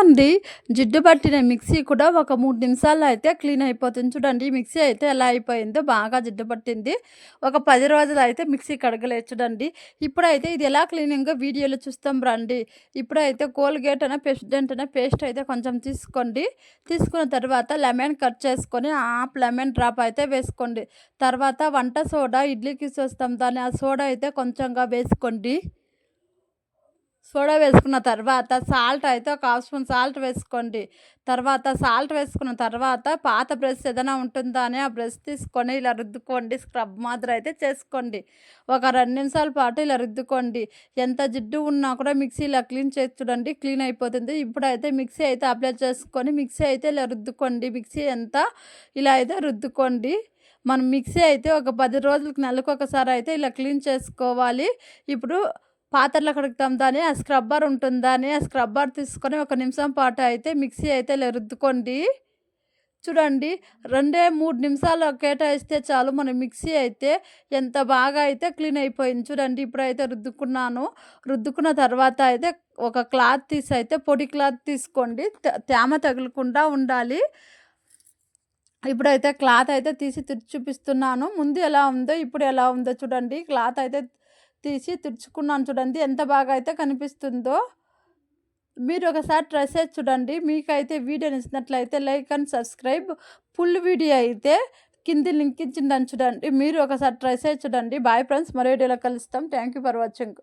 అండి జిడ్డు పట్టిన మిక్సీ కూడా ఒక మూడు నిమిషాల్లో అయితే క్లీన్ అయిపోతుంది. చూడండి మిక్సీ అయితే ఎలా అయిపోయిందో బాగా జిడ్డు పట్టింది. ఒక పది రోజులు అయితే మిక్సీ కడగలేదు చూడండి. ఇప్పుడైతే ఇది ఎలా క్లీనింగ్ వీడియోలో చూస్తాం రండి. ఇప్పుడైతే కోల్గేట్ అనే పెస్టెంట్ అనే పేస్ట్ అయితే కొంచెం తీసుకోండి. తీసుకున్న తర్వాత లెమన్ కట్ చేసుకొని హాఫ్ లెమన్ డ్రాప్ అయితే వేసుకోండి. తర్వాత వంట సోడా ఇడ్లీకి చూస్తాం దాన్ని. ఆ సోడా అయితే కొంచెంగా వేసుకోండి. సోడా వేసుకున్న తర్వాత సాల్ట్ అయితే ఒక హాఫ్ స్పూన్ సాల్ట్ వేసుకోండి. తర్వాత సాల్ట్ వేసుకున్న తర్వాత పాత బ్రష్ ఏదైనా ఉంటుందా అని ఆ బ్రష్ తీసుకొని ఇలా రుద్దుకోండి. స్క్రబ్ మాత్రం అయితే చేసుకోండి. ఒక రెండు నిమిషాల పాటు ఇలా రుద్దుకోండి. ఎంత జిడ్డు ఉన్నా కూడా మిక్సీ ఇలా క్లీన్ చేసి చూడండి క్లీన్ అయిపోతుంది. ఇప్పుడైతే మిక్సీ అయితే అప్లై చేసుకొని మిక్సీ అయితే ఇలా రుద్దుకోండి. మిక్సీ ఎంత ఇలా అయితే రుద్దుకోండి. మనం మిక్సీ అయితే ఒక పది రోజులకు నెలకు ఒకసారి అయితే ఇలా క్లీన్ చేసుకోవాలి. ఇప్పుడు పాత్రలు కడుగుతాం దాని ఆ స్క్రబ్బర్ ఉంటుందని ఆ స్క్రబ్బర్ తీసుకొని ఒక నిమిషం పాటు అయితే మిక్సీ అయితే ఇలా రుద్దుకోండి. చూడండి రెండే మూడు నిమిషాలు కేటాయిస్తే చాలు మన మిక్సీ అయితే ఎంత బాగా అయితే క్లీన్ అయిపోయింది. చూడండి ఇప్పుడైతే రుద్దుకున్నాను. రుద్దుకున్న తర్వాత అయితే ఒక క్లాత్ తీసి అయితే పొడి క్లాత్ తీసుకోండి. తేమ తగలకుండా ఉండాలి. ఇప్పుడైతే క్లాత్ అయితే తీసి తుడిచి చూపిస్తున్నాను. ముందు ఎలా ఉందో ఇప్పుడు ఎలా ఉందో చూడండి. క్లాత్ అయితే తీసి తుడుచుకున్నాను చూడండి. ఎంత బాగా అయితే కనిపిస్తుందో. మీరు ఒకసారి ట్రై చేసి చూడండి. మీకైతే వీడియో నచ్చినట్లయితే like and subscribe. Full video అయితే కింది లింక్ ఇచ్చిందని చూడండి. మీరు ఒకసారి ట్రై చేసి చూడండి. బాయ్ ఫ్రెండ్స్ మరో వీడియోలో కలుస్తాం. Thank you for watching.